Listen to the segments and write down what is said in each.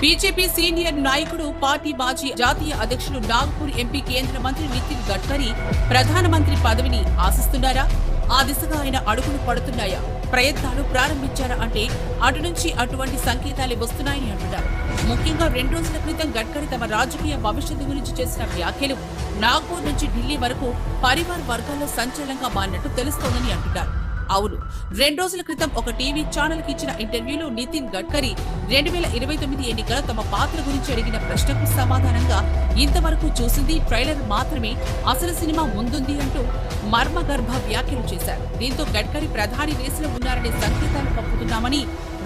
BJP senior నాయకుడు party మాజీ జాతీయ అధ్యక్షులు నాగ్పూర్ ఎంపీ కేంద్ర మంత్రి నితిన్ గడ్కరీ ప్రధానమంత్రి పదవిని ఆశిస్తున్నారా? ఆ దిశగా ఆయన అడుగులు పడుతున్నాయా? ప్రయత్నాలు ప్రారంభించారా అంటే అటు నుంచి అటువంటి సంకేతాలే వస్తున్నాయని అంటున్నారు. ముఖ్యంగా రెండు రోజుల క్రితం గడ్కరీ తమ రాజకీయ భవిష్యత్తు గురించి చేసిన వ్యాఖ్యలు నాగ్పూర్ నుంచి ఢిల్లీ వరకు పరివార్ వర్గాల్లో సంచలనంగా మారినట్టు తెలుస్తోందని అంటున్నారు. అవును. రెండు రోజుల క్రితం ఒక టీవీ ఛానల్కి ఇచ్చిన ఇంటర్వ్యూలో నితిన్ గడ్కరీ రెండు వేల ఇరవై తొమ్మిది ఎన్నికల తమ పాత్ర గురించి అడిగిన ప్రశ్నకు సమాధానంగా ఇంతవరకు చూసింది ట్రైలర్ మాత్రమే అసలు సినిమా ముందుంది అంటూ మర్మగర్భ వ్యాఖ్యలు చేశారు. దీంతో గడ్కరీ ప్రధాని రేసులో ఉన్నారనే సంకేతాలు పంపుతున్నామని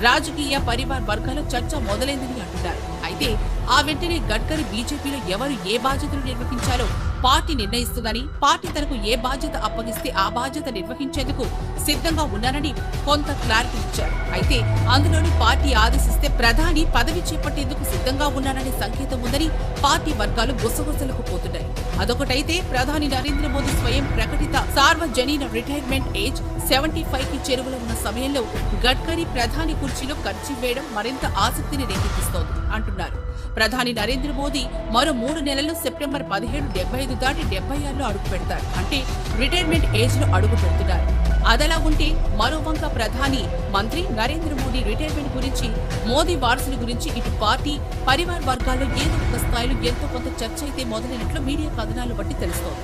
రాజకీయ పరివార్ వర్గాల చర్చ మొదలైందని అంటున్నారు. అయితే ఆ వెంటనే గడ్కరీ బీజేపీలో ఎవరు ఏ బాధ్యతలు నిర్వహించాలో పార్టీ నిర్ణయిస్తుందని పార్టీ తనకు ఏ బాధ్యత అప్పగిస్తే ఆ బాధ్యత నిర్వహించేందుకు సిద్ధంగా ఉన్నారని కొంత క్లారిటీ ఇచ్చారు. అయితే అందులోని పార్టీ ఆదేశిస్తే ప్రధాని పదవి చేపట్టేందుకు సిద్ధంగా ఉన్నారనే సంకేతం ఉందని పార్టీ వర్గాలు గుసగుసలకు పోతున్నాయి. అదొకటైతే ప్రధాని నరేంద్ర మోదీ స్వయం ప్రకటిత సార్వజనీన రిటైర్మెంట్ ఏజ్ సెవెంటీ ఫైవ్కి చేరువలో ఉన్న సమయంలో గడ్కరీ ప్రధాని కుర్చీలో ఖర్చు వేయడం మరింత ఆసక్తిని రేకెత్తిస్తోంది అంటున్నారు. ప్రధాని నరేంద్ర మోదీ మరో మూడు నెలల్లో సెప్టెంబర్ పదిహేడు డెబ్బై ఐదు దాటి డెబ్బై ఆరులో అడుగు పెడతారు. అంటే రిటైర్మెంట్ ఏజ్లో అడుగు పెడుతున్నారు. అదలా ఉంటే మరోవంక ప్రధాని మంత్రి నరేంద్ర మోదీ రిటైర్మెంట్ గురించి మోదీ వారసుల గురించి ఇటు పార్టీ పరివార్ వర్గాల్లో ఏదో ఒక స్థాయిలో ఎంతో కొంత చర్చ అయితే మొదలైనట్లు మీడియా కథనాలు బట్టి తెలుస్తోంది.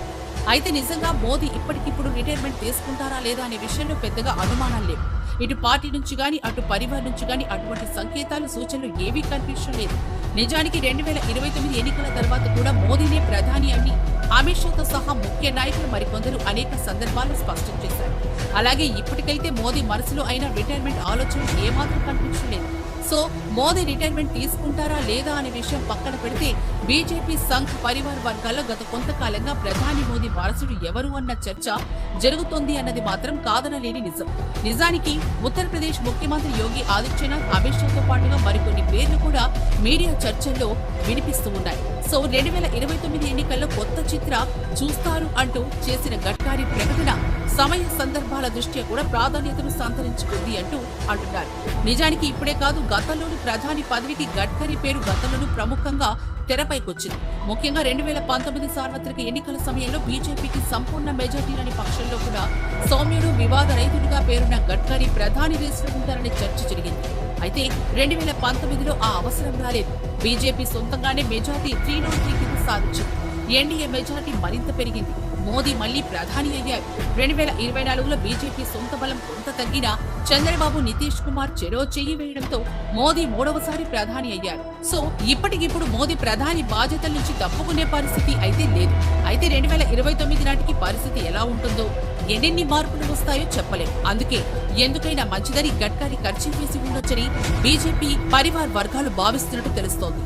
అయితే నిజంగా మోదీ ఇప్పటికిప్పుడు రిటైర్మెంట్ తీసుకుంటారా లేదా అనే విషయంలో పెద్దగా అనుమానాలు లేవు ఇటు పార్టీ నుంచి కానీ అటు పరివార్ నుంచి కానీ అటువంటి సంకేతాలు సూచనలు ఏవీ కనిపించడం లేదు. నిజానికి రెండు వేల ఇరవై తొమ్మిది ఎన్నికల తర్వాత కూడా మోదీనే ప్రధాని అని అమిత్ షాతో సహా ముఖ్య నాయకులు మరికొందరు అనేక సందర్భాల్లో స్పష్టం చేశారు. అలాగే ఇప్పటికైతే మోదీ మనసులో అయిన రిటైర్మెంట్ ఆలోచనలు ఏమాత్రం కనిపించలేదు సో మోదీ రిటైర్మెంట్ తీసుకుంటారా లేదా అనే విషయం పక్కన పెడితే బీజేపీ సంఘ్ పరివార్ వర్గాల్లో గత కొంతకాలంగా ప్రధాని మోదీ వారసుడు ఎవరు అన్న చర్చ జరుగుతోంది అన్నది మాత్రం కాదనలేని నిజం. నిజానికి ఉత్తరప్రదేశ్ ముఖ్యమంత్రి యోగి ఆదిత్యనాథ్ అమిత్ షాతో పాటుగా మరికొన్ని పేర్లు కూడా మీడియా చర్చల్లో వినిపిస్తూ ఉన్నాయి. సో రెండు వేల ఇరవై తొమ్మిది ఎన్నికల్లో కొత్త చిత్ర చూస్తారు అంటూ చేసిన గడ్కారీ ప్రకటన సమయ సందర్భాల దృష్ట్యా కూడా ప్రాధాన్యతను సంతరించుకుంది అంటూ అంటున్నారు. నిజానికి ఇప్పుడే కాదు గతంలోని ప్రధాని పదవికి గడ్కరీ పేరు గతంలోనూ ప్రముఖంగా తెరపైకొచ్చింది. ముఖ్యంగా రెండు వేల పంతొమ్మిది సార్వత్రిక ఎన్నికల సమయంలో బీజేపీకి సంపూర్ణ మెజార్టీ లేని పక్షంలో కూడా సౌమ్యుడు వివాద రైతుడిగా పేరున్న గడ్కరీ ప్రధాని రేసులో చర్చ జరిగింది. అయితే రెండు వేల పంతొమ్మిదిలో ఆ అవసరం రాలేదు. బీజేపీ సొంతంగానే మెజార్టీ త్రీ నాట్ త్రీ కింద సాధించింది. ఎన్డీఏ మెజార్టీ మరింత పెరిగింది. మోదీ మళ్ళీ ప్రధాని అయ్యారు. రెండు వేల ఇరవై నాలుగులో బీజేపీ సొంత బలం కొంత తగ్గినా చంద్రబాబు నితీష్ కుమార్ చెరో చెయ్యి వేయడంతో మోదీ మూడవసారి ప్రధాని అయ్యారు. సో ఇప్పటికిప్పుడు మోదీ ప్రధాని బాధ్యతల నుంచి తప్పుకునే పరిస్థితి అయితే లేదు. అయితే రెండు వేల ఇరవై తొమ్మిది నాటికి పరిస్థితి ఎలా ఉంటుందో ఎన్నెన్ని మార్పులు వస్తాయో చెప్పలేం. అందుకే ఎందుకైనా మంచిదని గడ్కరీ ఖర్చు వేసి ఉండొచ్చని బీజేపీ పరివార్ వర్గాలు భావిస్తున్నట్టు తెలుస్తోంది.